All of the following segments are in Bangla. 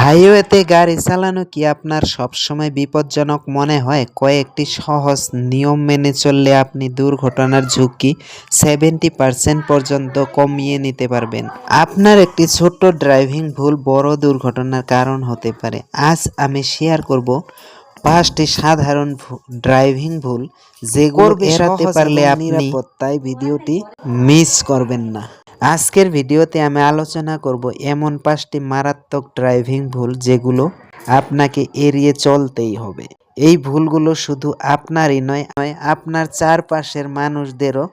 হাইওয়েতে গাড়ি চালানো কি আপনার সবসময় বিপজ্জনক মনে হয়? কয়েকটি সহজ নিয়ম মেনে চললে আপনি দুর্ঘটনার ঝুঁকি সেভেন্টি পার্সেন্ট পর্যন্ত কমিয়ে নিতে পারবেন। আপনার একটি ছোট্ট ড্রাইভিং ভুল বড় দুর্ঘটনার কারণ হতে পারে। আজ আমি শেয়ার করব পাঁচটি সাধারণ ড্রাইভিং ভুল যেগুলো এড়াতে পারলে আপনি ভিডিওটি মিস করবেন না। আজকের ভিডিওতে আমি আলোচনা করব এমন পাঁচটি মারাত্মক ড্রাইভিং ভুল যেগুলো আপনাকে এড়িয়ে চলতেই হবে। এই ভুলগুলো শুধু আপনারই নয়, আপনার চারপাশের মানুষদেরও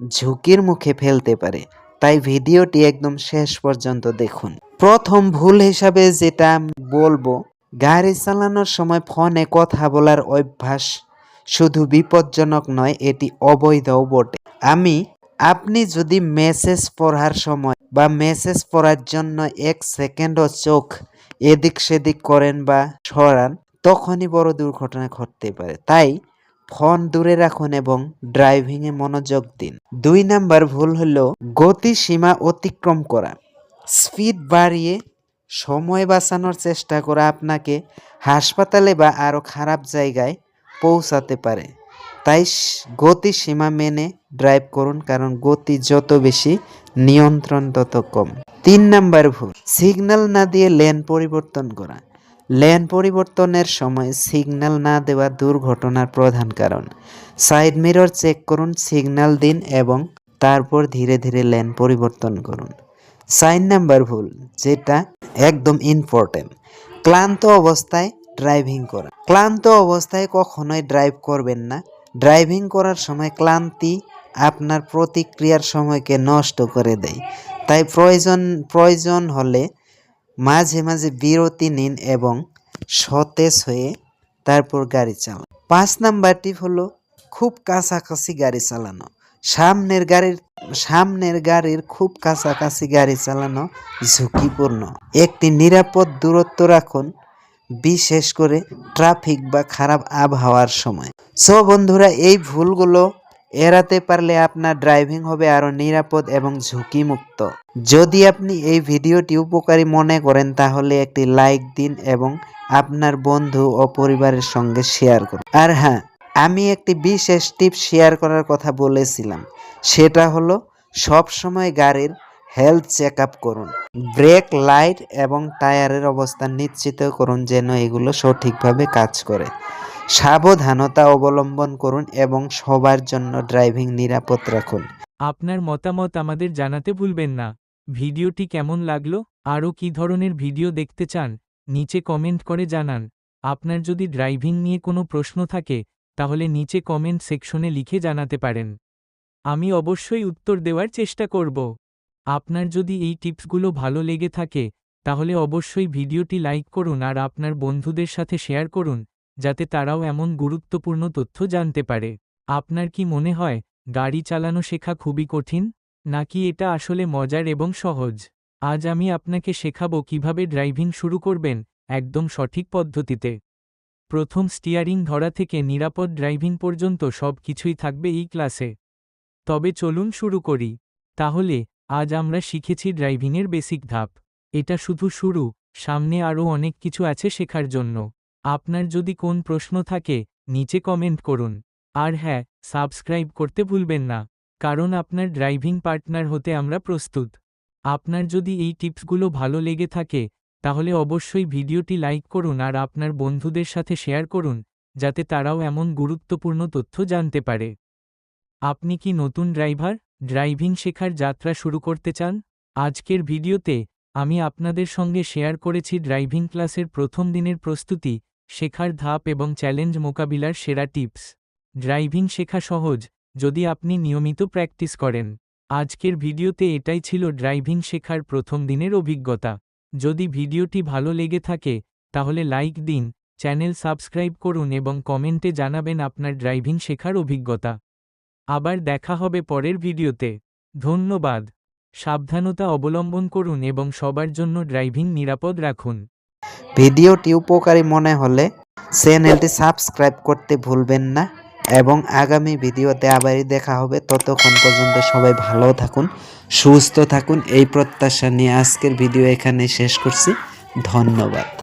ঝুঁকির মুখে ফেলতে পারে। তাই ভিডিওটি একদম শেষ পর্যন্ত দেখুন। প্রথম ভুল হিসাবে যেটা বলব, গাড়ি চালানোর সময় ফোনে কথা বলার অভ্যাস শুধু বিপজ্জনক নয়, এটি অবৈধও বটে। আমি আপনি যদি মেসেজ পড়ার সময় বা মেসেজ পড়ার জন্য এক সেকেন্ডও চোখ এদিক সেদিক করেন বা সরান, তখনই বড় দুর্ঘটনা ঘটতে পারে। তাই ফোন দূরে রাখুন এবং ড্রাইভিংয়ে মনোযোগ দিন। দুই নাম্বার ভুল হলো গতি সীমা অতিক্রম করা। স্পিড বাড়িয়ে সময় বাঁচানোর চেষ্টা করা আপনাকে হাসপাতালে বা আরও খারাপ জায়গায় পৌঁছাতে পারে। তাই গতি সীমা মেনে ড্রাইভ করুন, কারণ গতি যত বেশি, নিয়ন্ত্রণ তত কম। তিন নাম্বার ভুল সিগন্যাল না দিয়ে লেন পরিবর্তন করা। লেন পরিবর্তনের সময় সিগন্যাল না দেওয়া দুর্ঘটনার প্রধান কারণ। সাইড মিরর চেক করুন সিগন্যাল দিন এবং তারপর ধীরে ধীরে লেন পরিবর্তন করুন। সাইন নাম্বার ভুল, যেটা একদম ইম্পর্টেন্ট ক্লান্ত অবস্থায় ড্রাইভিং করা। ক্লান্ত অবস্থায় কখনোই ড্রাইভ করবেন না। ড্রাইভিং করার সময় ক্লান্তি আপনার প্রতিক্রিয়ার সময়কে নষ্ট করে দেয়। তাই প্রয়োজন প্রয়োজন হলে মাঝে মাঝে বিরতি নিন এবং সতেজ হয়ে তারপর গাড়ি চালান। পাঁচ নাম্বারটি হলো, খুব কাছাকাছি গাড়ি চালানো। সামনের গাড়ির সামনের গাড়ির খুব কাছাকাছি গাড়ি চালানো ঝুঁকিপূর্ণ। একটি নিরাপদ দূরত্ব রাখুন বিশেষ করে ট্রাফিক বা খারাপ আবহাওয়ার সময়। সো বন্ধুরা, এই ভুলগুলো এড়াতে পারলে আপনার ড্রাইভিং হবে আরও নিরাপদ এবং ঝুঁকিমুক্ত। যদি আপনি এই ভিডিওটি উপকারী মনে করেন, তাহলে একটি লাইক দিন এবং আপনার বন্ধু ও পরিবারের সঙ্গে শেয়ার করুন। আর হ্যাঁ আমি একটি বিশেষ টিপ শেয়ার করার কথা বলেছিলাম। সেটা হলো সব সময় গাড়ির হেলথ চেক আপ করুন। ব্রেক লাইট এবং টায়ারের অবস্থান নিশ্চিত করুন যেন এগুলো সঠিকভাবে কাজ করে। সাবধানতা অবলম্বন করুন এবং সবার জন্য ড্রাইভিং নিরাপদ রাখুন। আপনার মতামত আমাদের জানাতে ভুলবেন না। ভিডিওটি কেমন লাগল? আরও কী ধরনের ভিডিও দেখতে চান? নিচে কমেন্ট করে জানান। আপনার যদি ড্রাইভিং নিয়ে কোনো প্রশ্ন থাকে, তাহলে নিচে কমেন্ট সেকশনে লিখে জানাতে পারেন। আমি অবশ্যই উত্তর দেওয়ার চেষ্টা করব। আপনার যদি এই টিপসগুলো ভালো লেগে থাকে, তাহলে অবশ্যই ভিডিওটি লাইক করুন আর আপনার বন্ধুদের সাথে শেয়ার করুন, যাতে তারাও এমন গুরুত্বপূর্ণ তথ্য জানতে পারে। আপনার কি মনে হয়, গাড়ি চালানো শেখা খুবই কঠিন? নাকি এটা আসলে মজার এবং সহজ? আজ আমি আপনাকে শেখাবো কীভাবে ড্রাইভিং শুরু করবেন, একদম সঠিক পদ্ধতিতে। প্রথম স্টিয়ারিং ধরা থেকে নিরাপদ ড্রাইভিং পর্যন্ত সব কিছুই থাকবে এই ক্লাসে। তবে চলুন শুরু করি। তাহলে আজ আমরা শিখেছি ড্রাইভিংয়ের বেসিক ধাপ। এটা শুধু শুরু, সামনে আরও অনেক কিছু আছে শেখার জন্য। আপনার যদি কোন প্রশ্ন থাকে, নিচে কমেন্ট করুন। আর হ্যাঁ সাবস্ক্রাইব করতে ভুলবেন না, কারণ আপনার ড্রাইভিং পার্টনার হতে আমরা প্রস্তুত। আপনার যদি এই টিপসগুলো ভালো লেগে থাকে, তাহলে অবশ্যই ভিডিওটি লাইক করুন আর আপনার বন্ধুদের সাথে শেয়ার করুন, যাতে তারাও এমন গুরুত্বপূর্ণ তথ্য জানতে পারে। আপনি কি নতুন ড্রাইভার? ড্রাইভিং শেখার যাত্রা শুরু করতে চান? আজকের ভিডিওতে আমি আপনাদের সঙ্গে শেয়ার করেছি ড্রাইভিং ক্লাসের প্রথম দিনের প্রস্তুতি, শেখার ধাপ এবং চ্যালেঞ্জ মোকাবিলার সেরা টিপস। ড্রাইভিং শেখা সহজ, যদি আপনি নিয়মিত প্র্যাকটিস করেন। আজকের ভিডিওতে এটাই ছিল ড্রাইভিং শেখার প্রথম দিনের অভিজ্ঞতা। যদি ভিডিওটি ভালো লেগে থাকে, তাহলে লাইক দিন, চ্যানেল সাবস্ক্রাইব করুন এবং কমেন্টে জানাবেন আপনার ড্রাইভিং শেখার অভিজ্ঞতা। আবার দেখা হবে পরের ভিডিওতে। ধন্যবাদ। সাবধানতা অবলম্বন করুন এবং সবার জন্য ড্রাইভিং নিরাপদ রাখুন। ভিডিওটি উপকারী মনে হলে চ্যানেলটি সাবস্ক্রাইব করতে ভুলবেন না এবং আগামী ভিডিওতে আবারই দেখা হবে। ততক্ষণ পর্যন্ত সবাই ভালো থাকুন, সুস্থ থাকুন। এই প্রত্যাশা নিয়ে আজকের ভিডিও এখানে শেষ করছি। ধন্যবাদ।